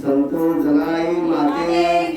संतो जनाई माते।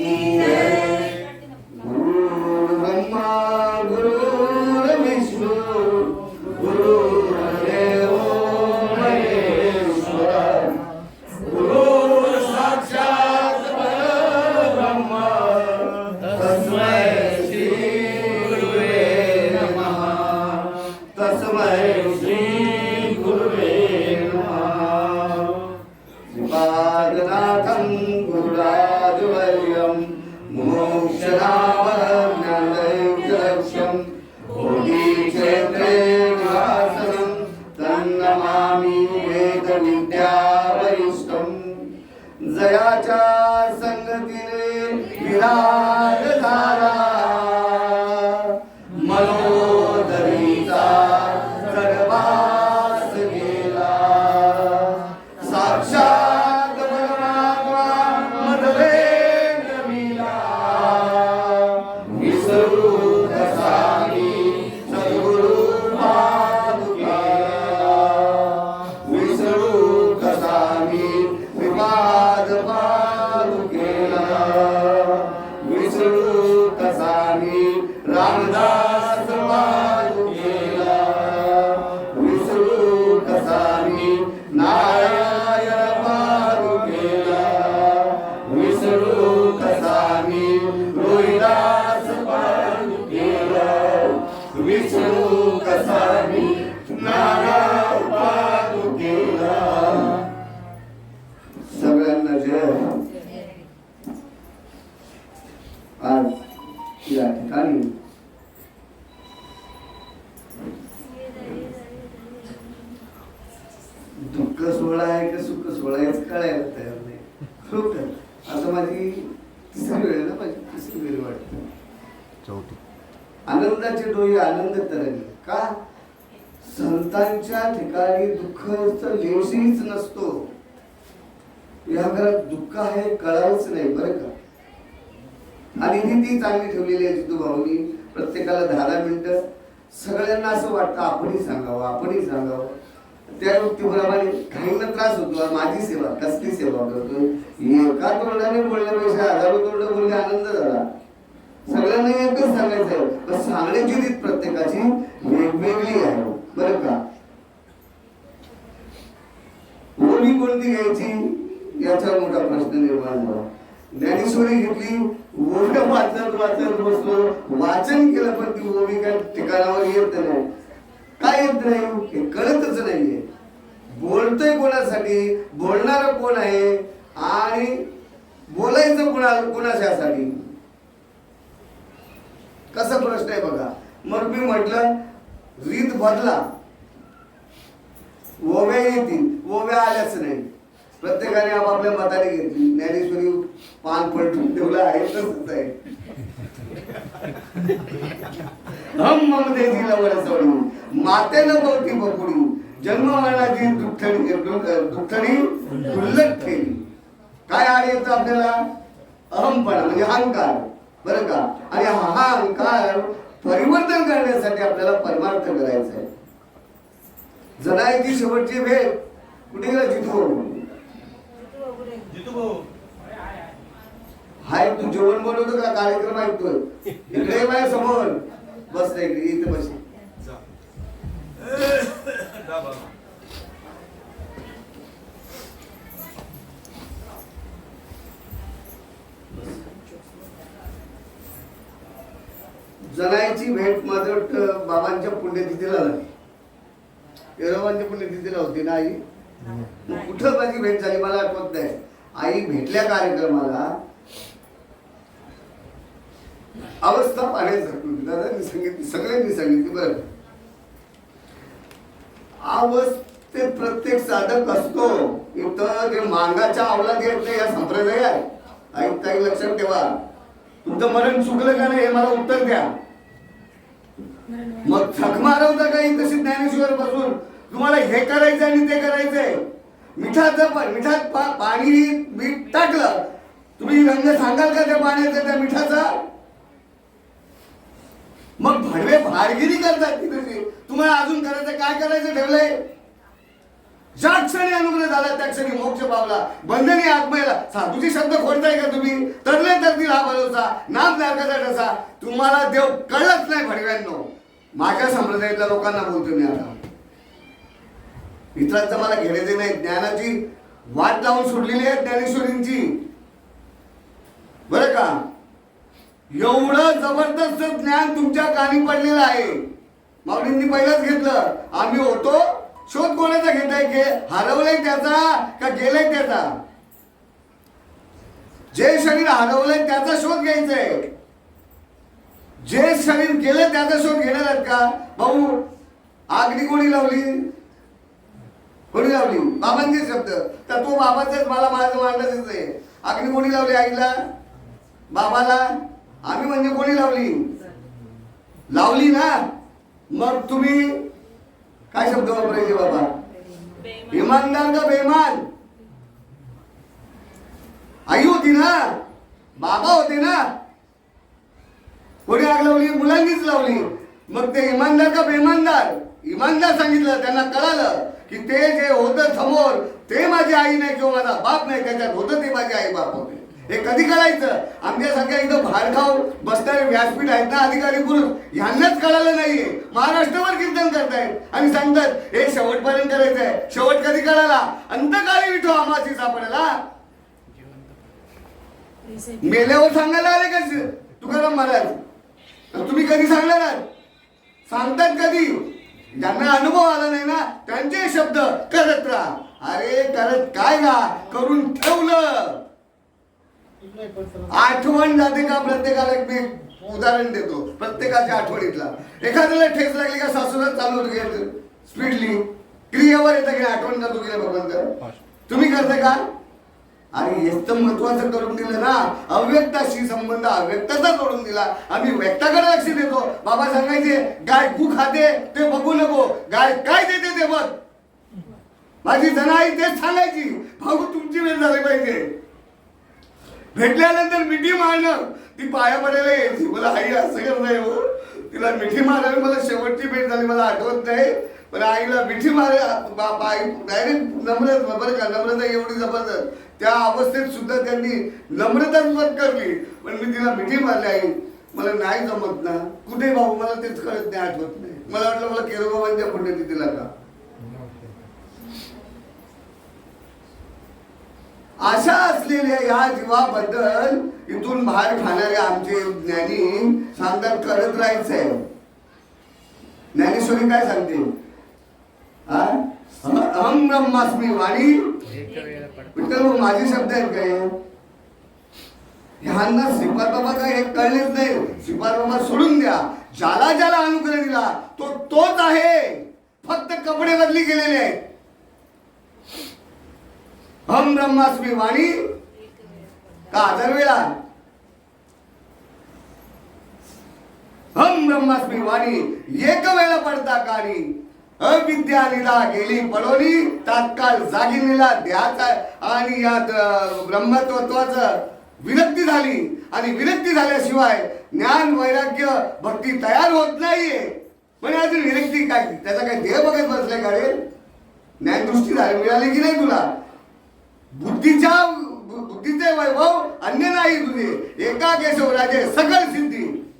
आपणही सांगावं आपणही सांगावं. त्या व्यक्तीप्रमाणे काहींना त्रास होतो माझी सेवा कसली सेवा करतो एका तोंडाने बोलण्यापेक्षा हजारो तोंड बोलणे आनंद झाला. सगळ्यांना एकच सांगायचं आहे पण सांगण्याची रीत प्रत्येकाची वेगवेगळी आहे हो, बरं का? ओळी कोणती घ्यायची? याचा मोठा प्रश्न निर्माण झाला. ज्ञानेश्वरी घेतली ओढ वाचत वाचत बसलो. वाचन केलं पण ती ओवी काय ठिकाणावर येत नाही. काय येत नाही हे कळतच नाहीये. बोलतोय कोणासाठी? बोलणार कोण आहे? आणि बोलायचं कोणा कोणाच्यासाठी? कसा प्रश्न आहे बघा. मग मी म्हटलं रीत बदला. ओव्या येतील. ओव्या आल्याच नाही. प्रत्येकाने आपापल्या मताने घेतली. ज्ञानेश्वरी पान पलटून ठेवलं आहे तसंच आहे. हम ममतेची लवळ सोडू मातेनं बोलती बकुडी जन्म मरणाची दुःखडी दुःखडी उल्लट केली. काय आड येतं आपल्याला? अहमपणा म्हणजे अहंकार. बरं का? आणि हा अहंकार परिवर्तन करण्यासाठी आपल्याला परमार्थ करायचा आहे जनाईची शेवटची भेट कुठे गेला? जिथून हाय तू जेवण बनवतो का? कार्यक्रम ऐकतोय. इकडे ये माझ्यासमोर. बस इकडे इथे बस. जनाईची भेट माझं वाटतं बाबांच्या पुण्यतिथीला झाली. येरोबांच्या पुण्यतिथीला होती ना आई? मग कुठं माझी भेट झाली? मला आठवत नाही. आई भेटल्या कार्यक्रमाला. अवस्था पाण्यासारखी होती दादांनी सांगितली सगळ्यांनी सांगितली बरं. अवस्थेत प्रत्येक साधक असतो. तर मांगाच्या आवला येत नाही या संप्रदाय आहे. ऐकता एक लक्षात ठेवा. तुमचं मरण चुकलं का नाही हे मला उत्तर द्या. मग थक मारवता काही तशी ज्ञानेश्वर बसून? तुम्हाला हे करायचं आणि ते करायचंय. मिठाचं पण मिठात पा- पाणी मीठ टाकलं. तुम्ही रंग सांगाल का त्या पाण्याचा त्या मिठाचा? मग भडवे भाडगिरी करतात ती तशी तुम्हाला अजून करायचं काय करायचं ठेवलंय ज्या क्षणी अनुग्रह झाला त्या क्षणी मोक्ष पावला. बंधनी आत्मेला साधूचे शब्द खोडताय का तुम्ही? तरले तरतील हा भरोसा नाम नारकाचा ठसा. तुम्हाला देव कळत नाही भडव्यांनो. माझ्या संप्रदायातल्या लोकांना बोलतो मी आता. इतरांचं मला घेण्याचे नाही ज्ञानाची वाट लावून सोडलेली आहे ज्ञानेश्वरींची. बरं का? एवढं जबरदस्त ज्ञान तुमच्या कानी पडलेलं आहे. माऊलींनी पहिलंच घेतलं. आम्ही होतो शोध कोणाचा घेताय घे हरवलंय त्याचा का गेलाय त्याचा? जे शरीर हरवलंय त्याचा शोध घ्यायचाय. जे शरीर गेलं त्याचा शोध घेणार आहेत का? भाऊ आगडी कोणी लावली. कोणी लावली. बाबांचे शब्द. तर तो बाबाचेच मला माझं मांडायचंच आहे अग्नी कोणी लावली आईला बाबाला. आम्ही म्हणजे कोणी लावली? लावली ना? मग तुम्ही काय शब्द वापरायचे बाबा? इमानदार का बेमान? आई होती ना? बाबा होते ना? कोणी आग लावली? मुलांनीच लावली. मग ते इमानदार का बेमानदार? इमानदार सांगितलं त्यांना कळालं की ते जे होतं समोर ते माझी आई नाही किंवा माझा बाप नाही त्याच्यात होतं ते माझे आई बाप होते. हे कधी कळायचं? आमच्यासारख्या इथं भारखाव बसणारे व्यासपीठ आहेत ना अधिकारी पुरुष ह्यांनाच कळालं नाहीये. महाराष्ट्रभर कीर्तन करतायत आणि सांगतात हे शेवटपर्यंत करायचंय. शेवट कधी कळाला? अंतकाळी विठो आमाची सापडला. मेल्यावर सांगायला आले का तुकाराम महाराज तर तुम्ही कधी सांगणार आहात? सांगतात कधी? ज्यांना अनुभव आला नाही ना त्यांचे शब्द करत राहा. अरे करत काय ना करून ठेवलं. आठवण जाते का प्रत्येकाला? एक मी उदाहरण देतो. प्रत्येकाच्या आठवणीतला. एखाद्याला ठेच लागली का सासूला चालू होतं स्पीडली. क्रियेवर येतं की आठवण जातो की भगवंत? तुम्ही करता का? आणि हेच तर महत्वाचं करून दिलं ना. अव्यक्ताशी संबंध अव्यक्ताचा जोडून दिला. आम्ही व्यक्ताकडे लक्ष देतो. बाबा सांगायचे गाय कू खाते ते बघू नको. गाय काय देते ते बघ. माझी जनाई तेच सांगायची. भाऊ तुमची वेळ झाली पाहिजे. भेटल्यानंतर मिठी मारणं ती पाया पडायला यायची. मला आई असं करणार नाही हो. तिला मिठी मारावी मला शेवटची भेट झाली. मला आठवत नाही. पण आईला मिठी मारे. डायरेक्ट नम्र बरं का? नम्रता एवढी जबरदस्त. त्या अवस्थेत सुद्धा त्यांनी नम्रताच करली. पण मी तिला मिठी मारली आई. मला नाही जमत ना. कुठे भाऊ? मला तेच कळत नाही आठवत नाही. मला वाटलं मला केरोबाबांच्या पुण्यतिथीला तिला का? अशा असलेल्या या जीवाबद्दल इथून बाहेर खाणारे आमचे ज्ञानी सांगतात करत राहायचंय. ज्ञानेश्वरी काय सांगते अहम ब्रह्मास्मी वाणी. विठ्ठल माझे शब्द आहेत काय? ह्यांना श्रीपाद बाबा काय हे कळलेच नाही. श्रीपाद बाबा सोडून द्या. ज्याला ज्याला अनुग्रह दिला तो तोच आहे. फक्त कपडे बदली गेलेले आहेत. हम ब्रह्मास्मी वाणी का हजार वेळा हम ब्रह्मास्मी वाणी एक वेळा पडता काणी अविद्या निला गेली पडोली तात्काळ जागी निला द्याचा आणि यात अं, विरक्ती झाली. आणि विरक्ती झाल्याशिवाय ज्ञान वैराग्य भक्ती तयार होत नाहीये. पण अजून विरक्ती काय? त्याचा काय देह बघत बसलाय का रे? ज्ञानदृष्टी झाली मिळाली की नाही तुला? बुद्धीच्या बुद्धीचे वैभव अन्य नाही तुझे. एका केशवराजे सकल सिद्धी.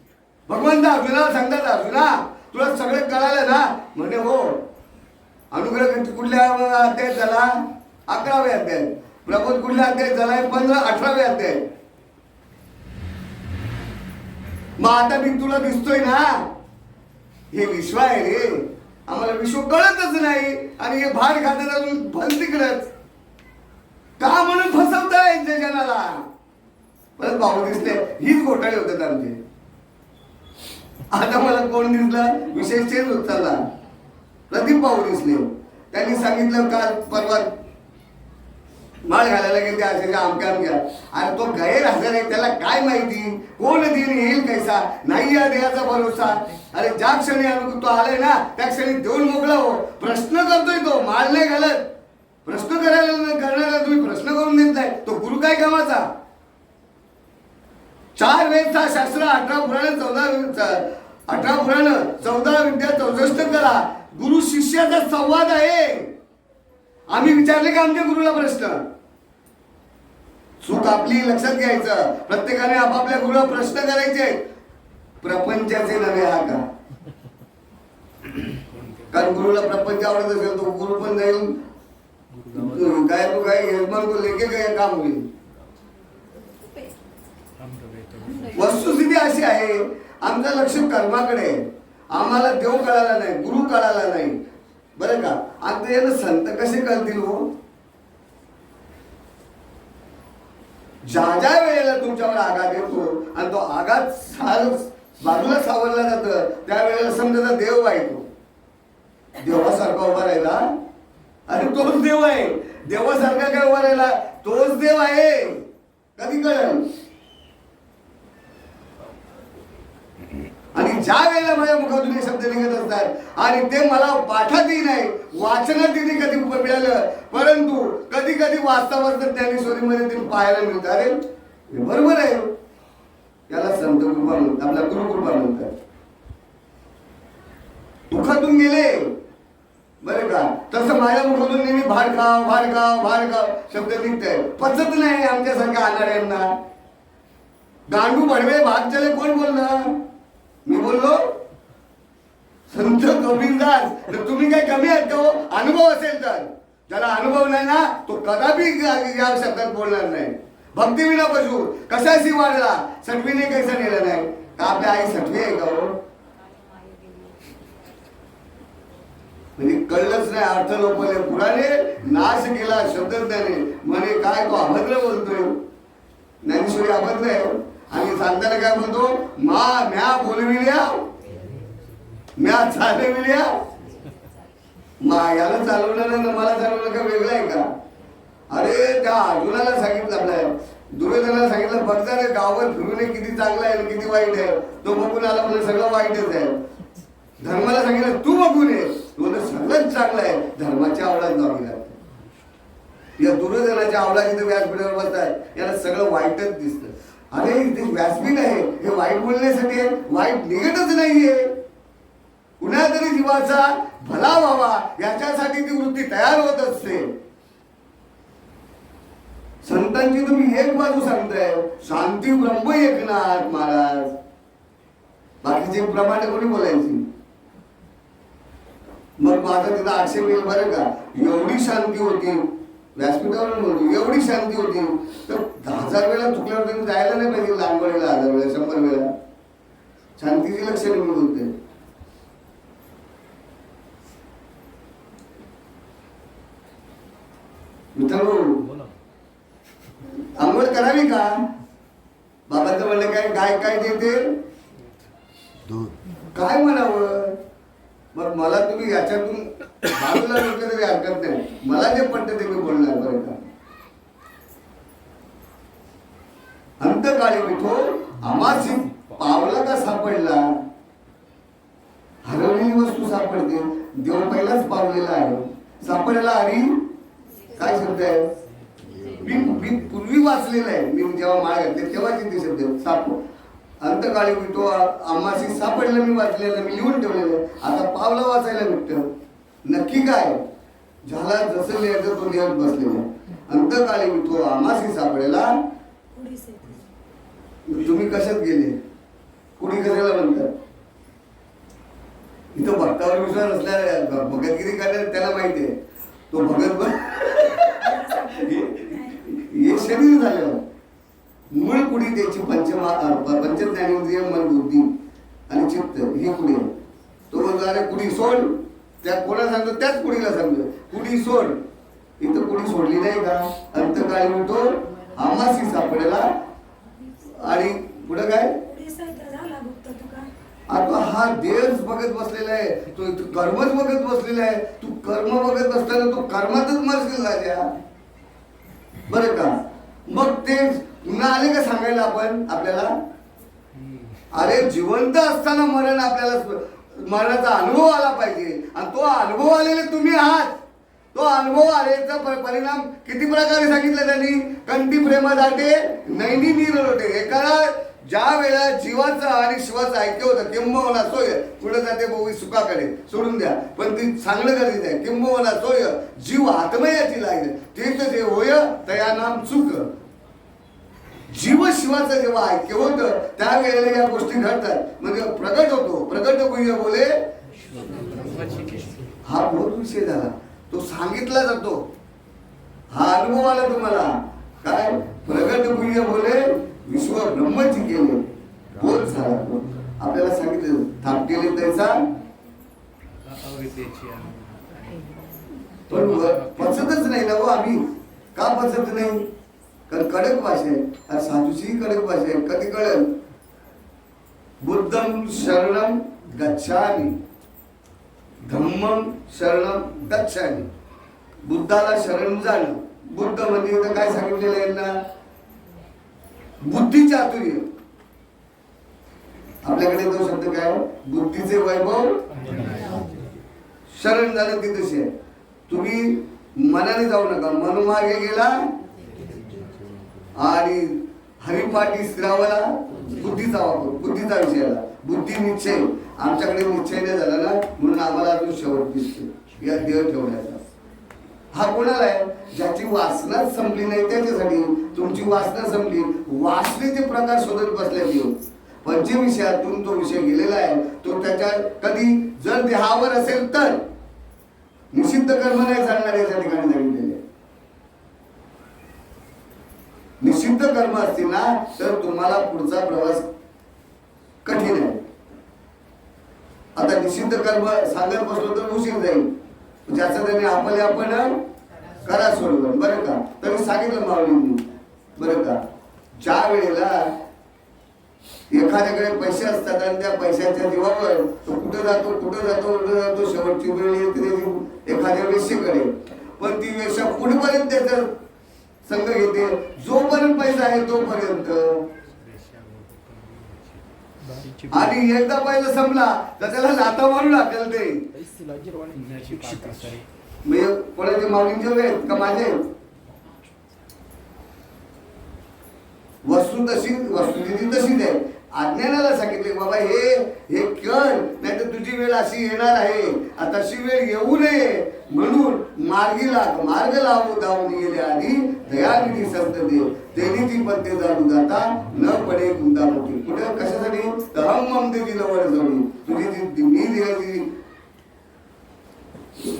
भगवंत अर्जुनाला सांगतात अर्जुना तुला सगळं कळालं ना? म्हणे हो. अनुग्रह कुठल्या अध्याय झाला? अकरावे अध्याय. प्रबोध कुठल्या अध्याय झालाय पंधरा अठरावे अध्याय. मग आता मी तुला दिसतोय ना? हे विश्व आहे रे. आम्हाला विश्व कळतच नाही. आणि हे भार खात्यात अजून भल तिकडच. का म्हणून फसवताय त्या जनाला? परत भाऊ दिसले. हीच घोटाळे होतात आमचे. आता मला कोण दिसला? विशेष चेंज होत चालला प्रदीप भाऊ दिसले. त्यांनी सांगितलं काल परवा माळ घालायला गेले असे आमक्या आमक्या आणि तो गैर हजर आहे. त्याला काय माहिती? कोण दिन येईल कैसा? नाही या देहाचा भरोसा. अरे ज्या क्षणी अनु- तो आलाय ना त्या क्षणी देऊन मोकळा हो. प्रश्न करतोय तो. माळ नाही घालत. प्रश्न करायला करण्याला तुम्ही प्रश्न करून देत नाही. तो गुरु काय कामाचा? चार वेदचा शास्त्र अठरा पुराण चौदा अठरा पुराण चौदा विद्या चौसष्ट करा गुरु शिष्याचा संवाद आहे. आम्ही विचारले का आमच्या गुरुला प्रश्न? चूक आपली लक्षात घ्यायचं. प्रत्येकाने आपापल्या गुरुला प्रश्न करायचे. प्रपंचाचे नवे हा का कारण गुरुला प्रपंच आवडत असेल तो गुरु पण जाईल. काय तो काय यजमान को लेके काय काम होईल? वस्तुस्थिती अशी आहे आमचं लक्ष कर्माकडे आहे. आम्हाला देव कळाला नाही गुरु कळाला नाही. बरं का? आता याला संत कसे कळतील हो? ज्या ज्या वेळेला तुमच्यावर आघात येतो आणि तो आघात सार बाजूला सावरला जातं त्यावेळेला समजा देव वाईतो हो. देवासारखा उभा राहिला अरे तोच देव आहे. देवासारखा काय उभा राहिला? तोच देव आहे. कधी कळलं? आणि ज्या वेळेला माझ्या मुखातून हे शब्द निघत असतात आणि ते मला पाठातही नाही वाचनातही कधी मिळालं परंतु कधी कधी वाचता वाचता ज्ञानेश्वरीमध्ये ते पाहायला मिळतं. अरे बरोबर आहे. याला संत कृपा म्हणतात आपल्या गुरुकृपा म्हणतात. दुःखातून गेले. तसं माझ्या मुखातून नेहमी भाडकाव भाडकाव भाडकाव शब्द निघतंय. पचत नाही आमच्यासारख्या आणणाऱ्यांना गांडू भडवे भाग चले कोण बोलणार? मी बोललो संत कबीरदास तर तुम्ही काय कमी आहेत का हो? अनुभव असेल तर. ज्याला अनुभव नाही ना तो कदापि या या शब्दात बोलणार नाही. भक्ती विना पशु कशाशी वाढला? सटवीने कैसा नेला नाही? का आपल्या आई सटवी आहे का हो? म्हणजे कळलंच नाही अर्थ लोपले पुराने नाश केला शब्दज्ञाने? म्हणे काय तो अभद्र बोलतोय? ज्ञानेश्वरी अभद्र आहे. आणि सांगताना काय बोलतो? मा म्या बोलविल्या म्या चालविल्या. मा याला चालवलं ना मला चालवलं का? वेगळं आहे का? अरे त्या अर्जुनाला सांगितलं आपल्या. दुर्योधनाला सांगितलं बघता रे गावभर फिरून किती चांगलं आहे आणि किती वाईट आहे. तो बघून आला म्हणजे सगळं वाईटच आहे. धर्माला सांगितलं तू बघू नये तुला सगळंच चांगलं आहे. धर्माच्या आवडात जावी लागते या दुर्योधनाच्या आवडाची तर व्यासपीठावर बसताय. याला सगळं वाईटच दिसतं. अरे ते व्यासपीठ आहे. हे वाईट बोलण्यासाठी आहे. वाईट निघतच नाहीये. कुणा तरी जीवाचा भला व्हावा याच्यासाठी ती वृत्ती तयार होत असते. संतांची तुम्ही एक बाजू सांगताय. शांती ब्रह्म एकनाथ महाराज. बाकीचे प्रमाणे कोणी बोलायची? मग माझा तिथं आक्षेप येईल बरं का? एवढी शांती होती. व्यासपीठावर बोलतो एवढी शांती होती. तर दहा हजार वेळा चुकल्यावर तुम्ही जायला नाही पाहिजे लहान वेळेला हजार वेळा शंभर वेळा. शांतीची लक्षणे मी बोलते मित्रांनो आंघोळ करावी का? बाबांचं म्हणलं काय गाय काय देते? दूध. काय म्हणावं? मग मला तुम्ही याच्यातून बाजूला म्हटलं तरी हरकत नाही. मला जे पडतं ते मी बोलणार बरं का? अंतकाळी मिठो आमासी पावला का सापडला? हरवलेली वस्तू सापडते. देव पहिलाच पावलेला आहे. सापडला हरी काय शब्द आहे? मी मी पूर्वी वाचलेलं आहे. मी जेव्हा माळ घातले तेव्हाची ते शब्द. साप अंतकाळी मी तो आम्हाशी सापडलं मी वाचलेलं मी लिहून ठेवलेलं. आता पावलं वाचायला भेटतं. नक्की काय? झाला जसं लिहायचं तो लिहत बसलेला. अंतकाळी मी आम्हाशी सापडेला. तुम्ही कशात गेले? कुणी कशाला म्हणतात? इथं भक्तावर विश्वास असल्या भगतगिरी करणार त्याला माहिती आहे. तो भगत हे शरीर झालं मूळ कुडी त्याची पंचमा पंचज्ञानेंद्रिय मन बुद्धी आणि चित्त ही कुडी आहे. तो म्हणतो कुणी कुडी सोड? त्या कोणा सांगतो? त्याच कुडीला सांगतो? कुडी सोड? इथं कुडी सोडली नाही का? अंतकाळी म्हणतो आमासी सापडेला. आणि पुढं काय? आता हा देश बघत बसलेला आहे. तो इथं कर्मच बघत बसलेला आहे. तू कर्म बघत बसताना तू कर्मातच मरशील राजा. बरं का? मग तेच पुन्हा आले का सांगायला आपण? आपल्याला? अरे जिवंत असताना मरण आपल्याला मरणाचा अनुभव आला पाहिजे. आणि तो अनुभव आलेले तुम्ही आहात. तो अनुभव आलेचा परिणाम किती प्रकारे सांगितलं त्यांनी? कंठी प्रेमासाठी नैनी नीर होते एकाला ज्या वेळेला जीवाचं आणि शिवाचं ऐक्य होतं किंबवना सोय पुढे जाते बोवी सुखाकडे. सोडून द्या. पण ती चांगलं गरजेचं आहे. किंबवना सोय जीव आत्मयाची लागेल तीच जे होय तया नाम चुक जीव शिवाचं जेव्हा ऐक्य होतं त्यावेळेला या गोष्टी घडतात. म्हणजे प्रगट होतो. प्रगट गुह्य बोले हा बहुत विषय झाला. तो सांगितला जातो. हा अनुभव आला तुम्हाला. काय? प्रगट गुह्य बोले विश्व ब्रह्मची केले. बोध झाला. आपल्याला सांगितलं थाप केले त्याचा. पण पचतच नाही ना हो आम्ही. का पचत नाही? कारण कडक भाषा आहे आणि साधूची कडक भाषा आहे कधी कळेल बुद्धम शरणम गच्छामी। धम्मम शरणम गच्छामी। बुद्धाला शरण जाणं। बुद्ध म्हणजे काय सांगितलेलं आहे ना बुद्धी चातुर्य आपल्याकडे तो शब्द काय बुद्धीचे वैभव. शरण झालं ती तशी आहे. तुम्ही मनाने जाऊ नका. मनमार्गे गेला आणि हरिपाठी श्रावला बुद्धीचा वापर बुद्धीचा विषय आला. बुद्धी निश्चय. आमच्याकडे निश्चय नाही झाला ना म्हणून आम्हाला अजून शेवट दिसतो या देव ठेवण्याचा. हा कोणाला आहे? ज्याची वासनाच संपली नाही त्याच्यासाठी. तुमची वासना संपली. वासनेचे प्रकार शोधत बसल्या देव. पंचविषयातून तो विषय गेलेला आहे तो त्याच्या कधी जर देहावर असेल तर निषिद्ध कर्म नाही सांगणार याच्या ठिकाणी सांगितलेले आहे. निषिद्ध कर्म असतील ना तर तुम्हाला पुढचा प्रवास कठीण आहे. आता निषिद्ध कर्म सांगत बसलो तर उशीर जाईल. ज्याचं त्याने आपले आपण करा सोडलं बरं का? तर मी सांगितलं माऊलींनी बरं का? ज्या वेळेला एखाद्याकडे पैसे असतात आणि त्या पैशाच्या जीवावर तो कुठं जातो कुठं जातो कुठं जातो शेवटची वेळ येते एखाद्या वेश्येकडे पण ती वेशा पुढपर्यंत त्याचं संघ घेते. जोपर्यंत पैसा आहे तोपर्यंत. आणि एकदा पैसा संपला तर त्याला लाता मारून टाकेल ते. म्हणजे कोणाचे मागणीचे वेळ आहेत का माझे? वस्तू तशी वस्तुस्थिती तशीच आहे. अज्ञानाला सांगितले बाबा हे हे कर नाही तर तुझी वेळ अशी येणार आहे. आता तशी वेळ येऊ नये. म्हणून मार्गी लाग मार्ग लावू धावून गेले आधी दयानिधी संत देव. त्यांनी ती पद्य जाणू जाता न पडे गुंतामुखी कुठे? कशासाठी? दहम ममतेची लवड जोडी तुझी ती मी देहाची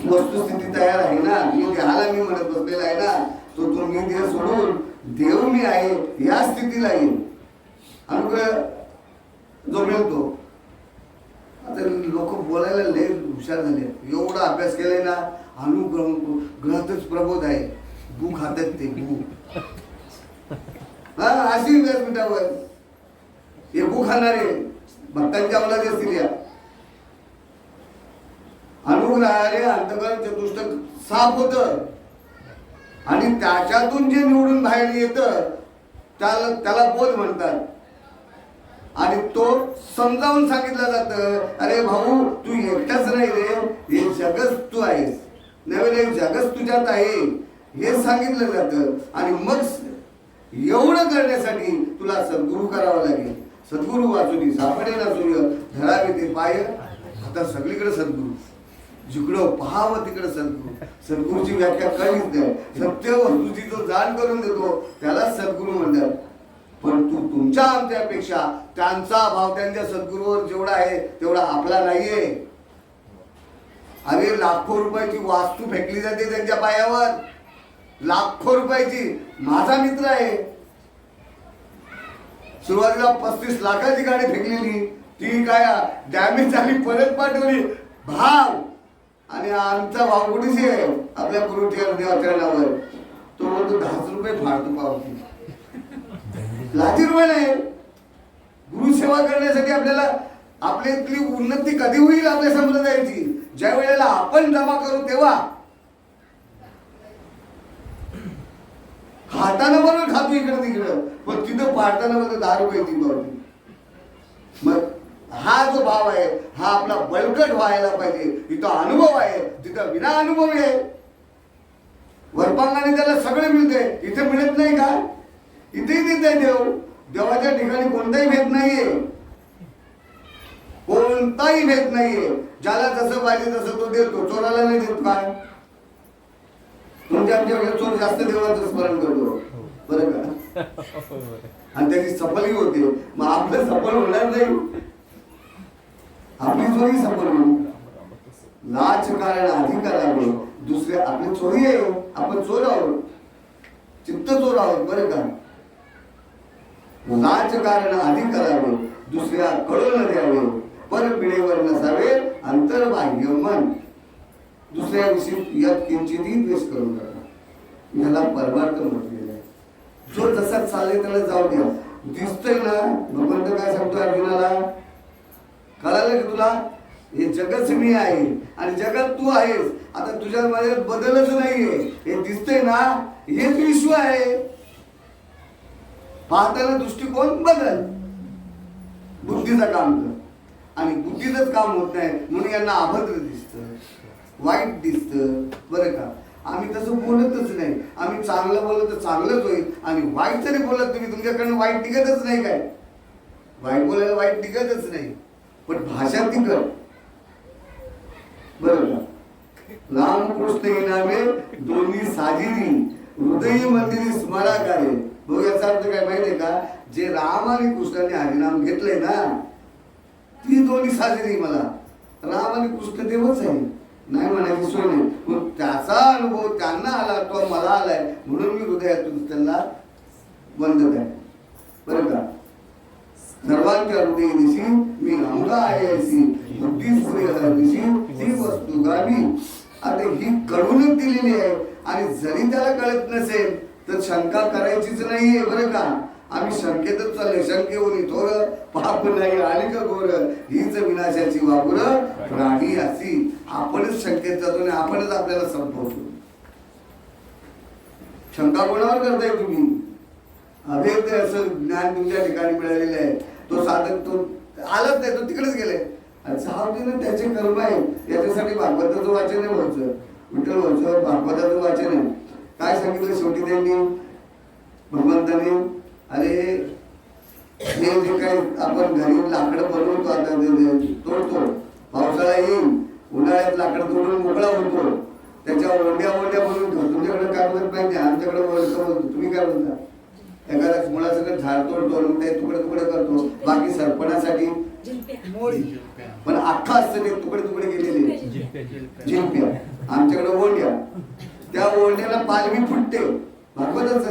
वस्तुस्थिती तयार आहे ना मी देहाला मी म्हणत बसलेला आहे ना तो तो मी देह सोडून देव मी आहे या स्थितीला येईल अनुग्रह जो मिळतो आता लोक बोलायला लय हुशार झाले. एवढा अभ्यास केलाय ना अनुग्रह ग्रहातच प्रबोध आहे. भू खातात ते भू हा अशी व्यासपीठावर हे भू खाणारे भक्तांच्या अवलादी असतील या. अनुग्रहाने अंतकरण चतुष्ट साफ होत. आणि त्याच्यातून जे निवडून बाहेर येतं त्याला त्याला बोध म्हणतात. आणि तो समजावून सांगितलं जातं अरे भाऊ तू एकटाच नाही रे हे जगच तू आहेस. नवीन जगच तुझ्यात आहे. हे सांगितलं जातं. आणि मग एवढं करण्यासाठी तुला सद्गुरू करावं लागेल. सद्गुरू वाचून सापडे ना सूर्य धरावे ते पाय. आता सगळीकडे सद्गुरू. जिकडं पहावं तिकडं सद्गुरू. सद्गुरूची व्याख्या कळीच नाही. सत्य वस्तूची जो जाण करून देतो त्याला सद्गुरू म्हणतात. परंतु तुमच्या आमच्यापेक्षा त्यांचा भाव त्यांच्या सद्गुरूवर जेवढा आहे तेवढा आपला नाहीये. अरे लाखो रुपयाची वास्तू फेकली जाते त्यांच्या पायावर. लाखो रुपयाची. माझा मित्र आहे. सुरुवातीला पस्तीस लाखाची गाडी फेकलेली. ती काय डॅमेज झाली परत पाठवली. भाव. आणि आमचा भाव कुठेच आहे? आपल्या गुरु देवाच्या तो म्हणतो दहाच रुपये फाडतो पावती. लाखी रुपये नाही. करण्यासाठी आपल्याला आपल्यातली उन्नती कधी होईल आपल्या संप्रदायाची ज्या वेळेला आपण जमा करू तेव्हा. खाताना बरोबर खातो इकडं तिकडं. पण तिथं पाडताना बरोबर दहा रुपये ती बरोबर मग हा जो भाव आहे हा आपला बळकट व्हायला पाहिजे. इथं अनुभव आहे तिथं विना अनुभव आहे. वरपांगाने त्याला सगळं मिळते इथे मिळत नाही का? इथेही देत आहे देव देवाच्या ठिकाणी कोणताही भेद नाहीये. कोणताही भेद नाहीये. ज्याला जसं पाहिजे तसं तो देतो. चोराला नाही देत काय? तुमच्या आमच्या चोर जास्त देवाचं स्मरण करतो. बरं का? आणि त्याची सफलही होते. मग आपलं सफल होणार नाही. आपली चोरी सफल होईल. लाच कारण अधिकाराने दुसरे आपली चोरी आहे हो. आपण चोर आहोत. चित्त चोर आहोत. बरं का? राजकारण कारण करावं दुसऱ्या कळून द्यावे परपिढेवर नसावे अंतर्बाह्य मन. दुसऱ्याविषयी यात किंचितही द्वेष करू नका. याला परमार्थ म्हटलेलं आहे. जो जसा चालेल त्याला जाऊ द्या. दिसतंय ना भगवंत काय सांगतो अर्जुनाला? कळालं की तुला? हे जगच मी आहे आणि जगात तू आहेस. आता तुझ्या माझ्यात बदलच नाहीये. हे दिसतंय ना हेच विश्व आहे. पाहताना दृष्टिकोन बदल. बुद्धीचं काम कर. आणि बुद्धीचंच काम होत नाही म्हणून यांना अभद्र दिसतं. वाईट दिसतं. बरं का? आम्ही तसं बोलतच नाही. आम्ही चांगलं बोललं तर चांगलंच होईल. आणि वाईट जरी बोलत तुम्ही तुमच्याकडनं वाईट टिकतच नाही काय? वाईट बोलायला वाईट टिकतच नाही. पण भाषा टिकत बरं का? रामकृष्ण इनामे दोन्ही साजिरी हृदय मंदिरी स्मराकारे बघ याचा अर्थ काय माहितीये का? जे राम आणि कृष्णाने हरिनाम घेतलंय ना ती दोन्ही साजरी मला. राम आणि कृष्ण देवच आहे. नाही म्हणायची सोय नाही. मग त्याचा अनुभव त्यांना आला तो मला आलाय. म्हणून मी हृदयातून त्यांना वंदत आहे बरं का? सर्वांच्या हृदय दिशी मी अंगा आहे अशी बुद्धी दिशी ती वस्तू गावी आता ही कळूनच दिलेली आहे. आणि जरी त्याला कळत नसेल तर शंका करायचीच नाहीये बरं का. आम्ही शंकेतच चालले शंकेवरी थोर पाप नाही आली का गोर? हीच विनाशाची वापर राणी अशी. आपणच शंकेत जातो आणि आपणच आपल्याला संपवतो. शंका कोणावर करताय तुम्ही? अभेद असं ज्ञान तुमच्या ठिकाणी मिळालेलं आहे. तो साधक तो आलाच नाही तो तिकडेच गेले आणि सावधीनं त्याचे कर्म आहे याच्यासाठी भागवताचं वाचन आहे व्हायचं विठ्ठल व्हायचं भागवताचं वाचन आहे. काय सांगितलं शेवटी त्यांनी? भगवंताने? अरे हे जे काही आपण घरी लाकडं बनवतो आता तोडतो पावसाळा येईल उन्हाळ्यात लाकडं तोडून मोकळा होतो. त्याच्या ओंड्या ओंड्या बनवून ठेवतो तुमच्याकडे काय म्हणत माहिती आमच्याकडे म्हणतो तुम्ही काय म्हणता एखादा मुळासकट झाड तोडतो आणि ते तुकडे तुकडे करतो. बाकी सरपणासाठी? पण अख्खा असतं ते तुकडे तुकडे गेलेले जिंप्या आमच्याकडे ओंड्या. त्या ओंड्याला पालवी फुटते. भागवतच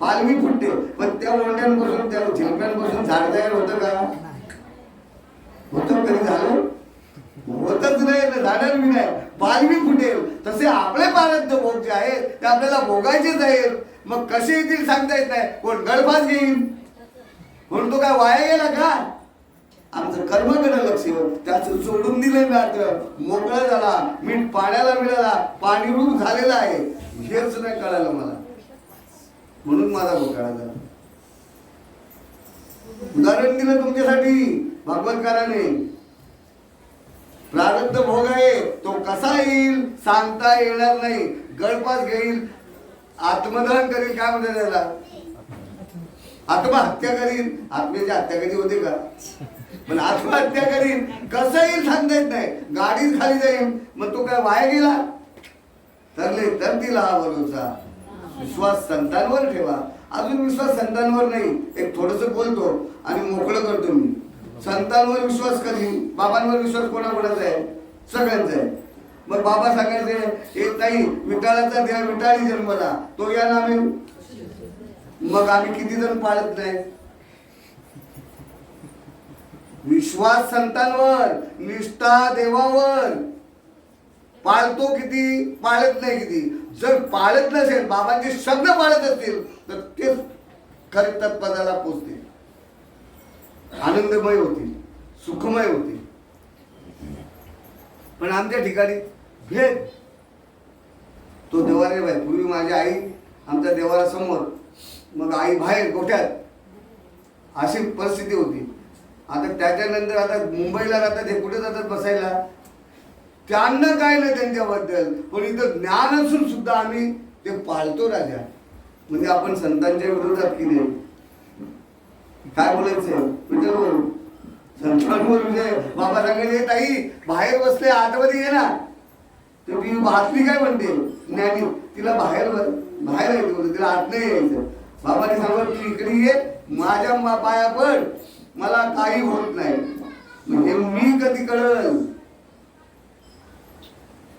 पालवी फुटते. पण त्या ओंड्यांपासून त्या झिंप्यांपासून झाड तयार होतं का? होतं कधी झालं? होतच नाही तर मी नाही. पालवी फुटेल. तसे आपले प्रारब्ध भोग जे आहेत ते आपल्याला भोगायचेच आहेत. मग कसे येतील सांगता येत नाही. कोण गळफास घेईल म्हणून तो काय वाया गेला का? आमचं कर्मकडे लक्ष त्याचं सोडून दिलं जातं मोकळा झाला. मीठ पाण्याला मिळाला. पाणी रूप झालेलं आहे. हेच नाही कळालं मला. म्हणून माझा घोटाळा झाला. उदाहरण दिलं तुमच्यासाठी भागवतकाराने. प्रारब्ध भोग आहे. तो कसा येईल? सांगता येणार नाही. गळपास घेईल. आत्मदहन करील काय म्हणतात त्याला? आत्महत्या करीन. आत्म्याची हत्या कधी होते का? पण आत्महत्या करीन. कसं येईल सांगता येत नाही. गाडीत खाली जाईल मग तो काय वाया गेला? तरले तर दिला हा भरोसा विश्वास संतांवर ठेवा. अजून विश्वास संतांवर नाही. एक थोडस बोलतो आणि मोकळं करतो मी. संतांवर विश्वास कधी? बाबांवर विश्वास कोणाकोणाचा आहे? सगळ्यांचा आहे. मग बाबा सांगायचे एक नाही विटाळाचा द्या विटाळी जन्मला. तो या नामे मग आम्ही किती जण पाळत नाही? विश्वास संतांवर निष्ठा देवावर. पाळतो किती पाळत नाही किती. जर पाळत नसेल बाबांचे शब्द पाळत असतील तर ते खरे तत्पदाला पोचतील. आनंदमय होतील सुखमय होती पण आमच्या ठिकाणी भेद. तो देवारे बाई पूर्वी माझी आई आमच्या देवारासमोर मग आई बाहेर गोठ्यात अशी परिस्थिती होती. आता त्याच्यानंतर आता मुंबईला राहतात हे कुठे जातात बसायला? त्यांना काय नाही त्यांच्याबद्दल. पण इथं ज्ञान असून सुद्धा आम्ही ते पाळतो राजा. म्हणजे आपण संतांच्या विरोधात केले काय बोलायचं? विचारू बोल. संतांवर म्हणजे बाबा सांगायचे ताई बाहेर बसले आतमध्ये ये ना. तर ती बातमी काय म्हणते? ज्ञानी तिला बाहेर बाहेर यायचं तिला आत नाही यायचं. बाबाने सांगत तू इकडे ये माझ्या पाया पड. मला काही होत नाही. म्हणजे मी कधी कळल?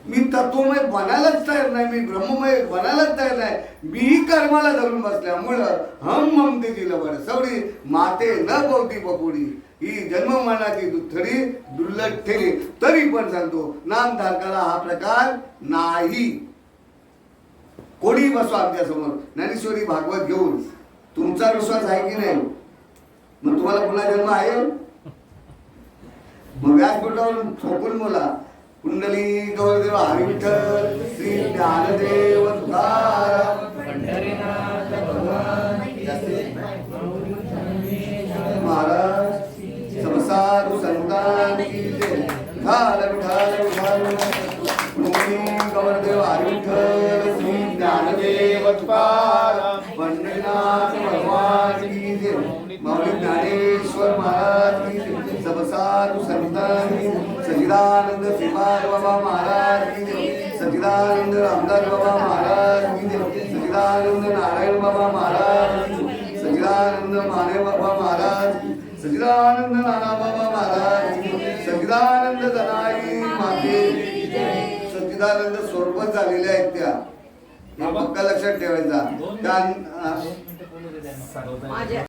मी तत्वमय बनायलाच तयार नाही मी ब्रह्ममय बनायलाच तयार नाही. मीही कर्माला धरून बसल्यामुळं हम ममतेची लवड सवडी माते न पवती पपुडी ही जन्म मनाची दुथडी दुर्लट ठेली. तरी पण सांगतो नामधारकाला हा प्रकार नाही. कोणी बसो आमच्यासमोर? ज्ञानेश्वरी भागवत घेऊन. तुमचा विश्वास आहे की नाही? मग तुम्हाला पुन्हा जन्म आहे? मग व्यासपीठावर ठोकून बोला कुंडली गौरदेव हरी श्री ज्ञानदेव. सच्चिदानंद नाना बाबा महाराज. सच्चिदानंद दनाई माते. सच्चिदानंद स्वरूपच झालेले आहेत त्या हे पक्का लक्षात ठेवायचा त्या